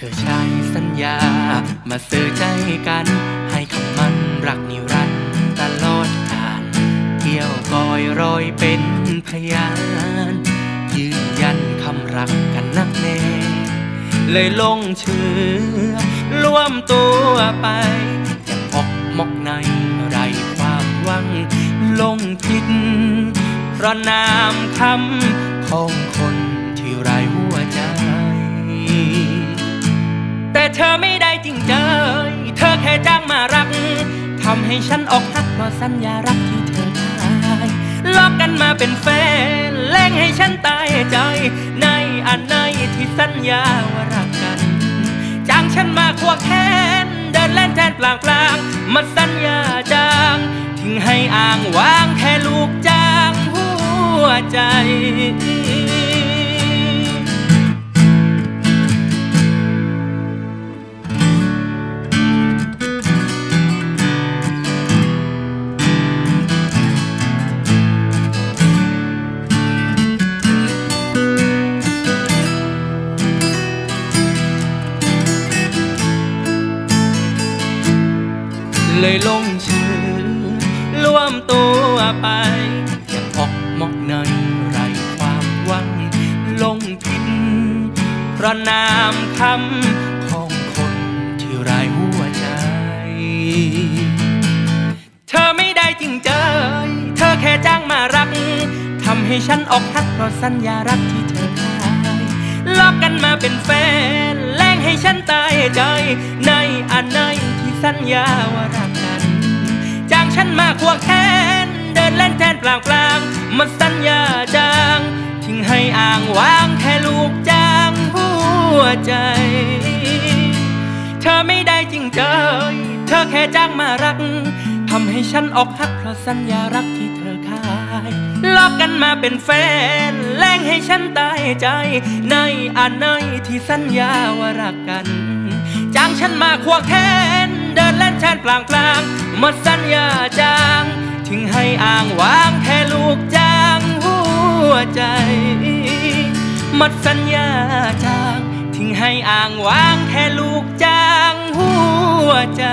เธอใช้สัญญา มาซื้อใจกัน ให้คำมันรักนิรันดร์ตลอดกาลเกี่ยวกอยรอยเป็นพยาน ยืนยันคำรักกันนักแน่เลยลงเชื่อร่วมตัวไปอย่างอกมอกในไรความหวังลงผิดเพราะนามคำของคนที่ไร เธอไม่ได้จริงใจเธอแค่จ้างมารัก ทำให้ฉันอกหักเพราะสัญญารักที่เธอได้ลอกกันมาเป็นแฟนแล่งให้ฉันตายใจ ในอันในที่สัญญาว่ารักกัน จ้างฉันมาควงแขนเดินเล่นแทนปลางปลางมาสัญญาจ้างทิ้งให้อ่างวางแค่ลูกจ้างหัวใจ เลยลงชื่อร่วมตัวไปอย่างออกมอกในไรความหวังลงผิดเพราะนามคำของคนที่ไรายหัวใจ เธอไม่ได้จริงใจเธอแค่จ้างมารักทำให้ฉันอกหักเพราะสัญญารักที่เธอขายลอกกันมาเป็นแฟนแลงให้ฉันตายใจใน สัญญาว่ารักกันจ้างฉันมาควงแขนเดินเล่นแทนปลางปลางๆมาสัญญาจางทิ้งให้อ่างวางแค่ลูกจางหัวใจ เธอไม่ได้จริงใจเธอแค่จ้างมารักทำให้ฉันออกหักเพราะสัญญารักที่เธอขายลอกกันมาเป็นแฟนแล่งให้ฉันตายใจ ในอันในที่สัญญาว่ารักกัน จ้างฉันมาควงแขน เดินเล่นชานปลางปลางหมดสัญญาจางทิ้งให้อ่างวางแค่ลูกจางหัวใจหมดสัญญาจางทิ้งให้อ่างวางแค่ลูกจางหัวใจ